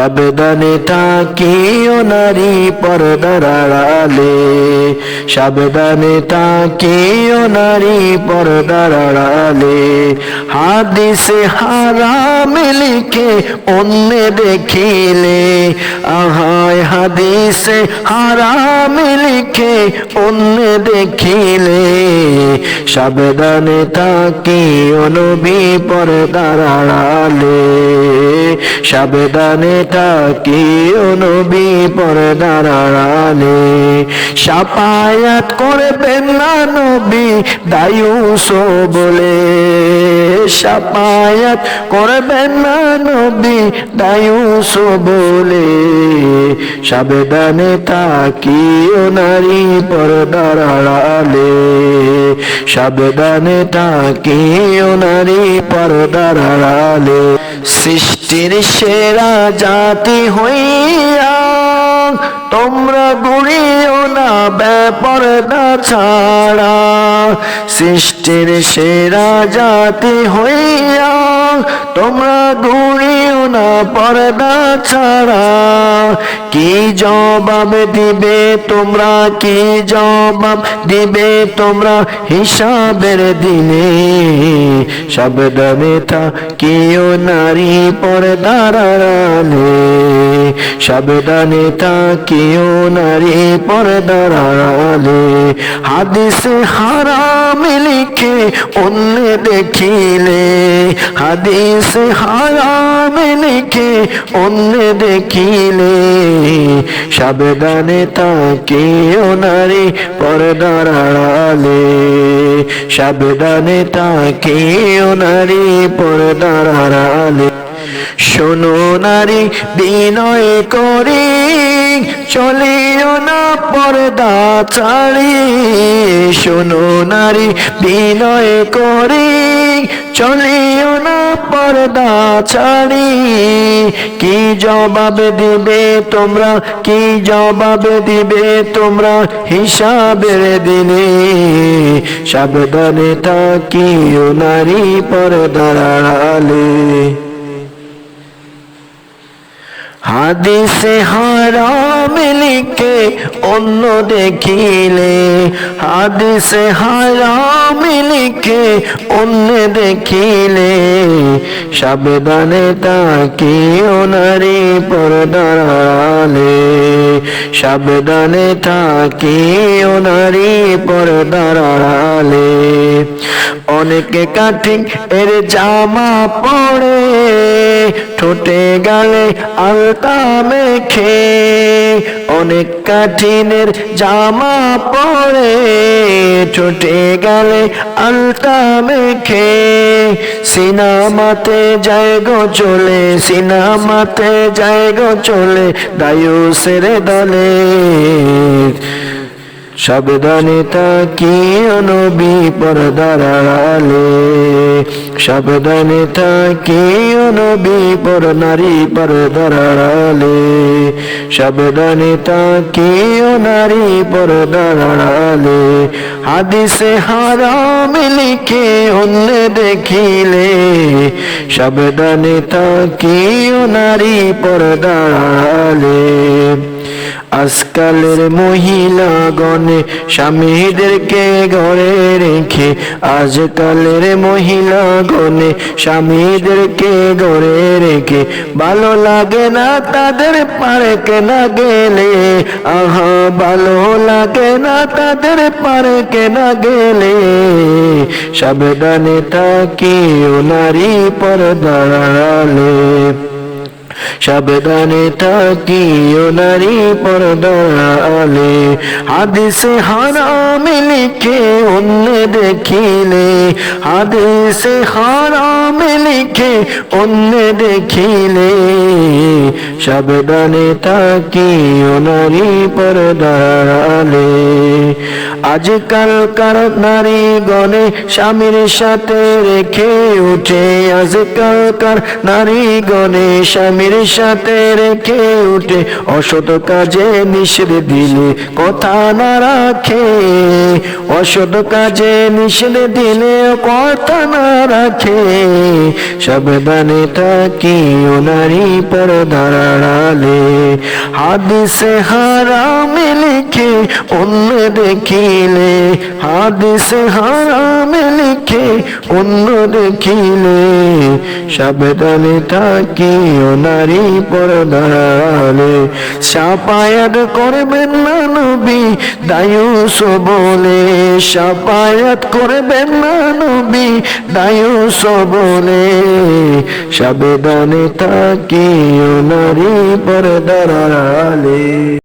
সাবধানে থাকিও নারী পর্দার আড়ালে। সাবধানে থাকিও নারী পর্দার হাদিসে হারাম লিখে অন্য দেখিলে। আহায়, হাদিসে হারাম লিখে অন্য দেখিলে। সাবধানে থাকিও নবী পর্দার আড়ালে। সাবধানে থাকিও নবী পর্দার আড়ালে। সাপায়াত করবেন না নবী, দায়ুস বলে। সাপায়াত করবেন না নবী দায়ুস বলে। সাবধানে থাকিও নারী পর্দার আড়ালে। সাবধানে থাকিও নারী পর্দার আড়ালে। সৃষ্টির সেরা জাতি হইয়া তোমরা গুড়িও না ব্যাপার না ছাড়া। সৃষ্টির সেরা জাতি হইয়া তোমরা গুড়িও না পর্দা ছাড়া। কি জবাব দিবে তোমরা, কি জবাব দিবে তোমরা হিসাবের দিনে। সাবধানে থাকিও নারী পর্দার আড়ালে। সাবধানে থাকিও নারী পর্দার আড়ালে। হাদিসে হারাম লিখে অন্য দেখিলে। হাদিসে হারাম লিখে অন্য দেখিলে। সাবধানে থাকিও নারী পর্দার আড়ালে। সাবধানে থাকিও নারী পর্দার আড়ালে। শোনো নারী, বিনয় করি চলিও না পর্দা ছাড়ি শোনো নারী, বিনয় করি চলিও না পর্দা ছাড়ি কি জবাব দিবে তোমরা, কি জবাব দিবে তোমরা হিসাবের দিনে? সাবধানে থাকিও নারী পর্দার আড়ালে। হাদিসে হারাম লিখে অন্য দেখিলে। হাদিসে হারাম লিখে অন্য দেখিলে। সাবধানে তাকে নারী পর্দারালে। সাবধানে থাকিও নারী পর্দারালে। অনেকে কাঠিং এর জামা পড়ে ঠোঁটে গালে আলতা মেখে। অনেক কাঠিনের জামা পরে, ঠোঁটে গালে আলতা মেখে। সিনামাতে যায় গো চলে, সিনামাতে যায় চলে, দায়ুসের দলে। সাবধানে তাকিও নবী পর্দার আড়ালে। সাবধানে তাকিও নবী পর নারী পর্দার আড়ালে। সাবধানে তাকিও নারী পর্দার আড়ালে। হাদিসে হারাম লিখে অন্য দেখিলে। সাবধানে তাকিও নারী পর্দার আড়ালে। আজকালের মহিলা গণে স্বামীদেরকে ঘরে রেখে, আজকালের মহিলা গণে স্বামীদেরকে ঘরে রেখে, ভালো লাগে না তাদের পার্কে না গেলে, আহা, ভালো লাগে না তাদের পার্কে না গেলে। সাবধানে থাকিও নারী পর্দাড়ালে সাবধানে থাকিও নারী পর্দালে হাদিসে হারাম লিখে অন্য দেখিলে। হাদিসে হারাম লিখে অন্য দেখিলে। সাবধানে নারী আজকালকার নারী গণে স্বামীর সাথে রেখে উঠে। আজকালকার নারী গণে স্বামীর সাথে রেখে উঠে অসৎ কাজে নিষেধ দিলে কথা না রাখে। অসৎ কাজে নিষেধ দিলে কথা না রাখে। সাবধানে থাকিও নারী পর্দার আড়ালে। হাদিসে হারামে লিখে অন্য দেখিলে। হাদিসে হারামে লিখে অন্য দেখিলে। সাবধানে থাকি ও নারী পরদালে সাপায়াত করবেন না নবী দায়ুস বলে সাপায়াত করবেন না নবী দায়ুস বলে সাবধানে থাকি ও নারী পরদালে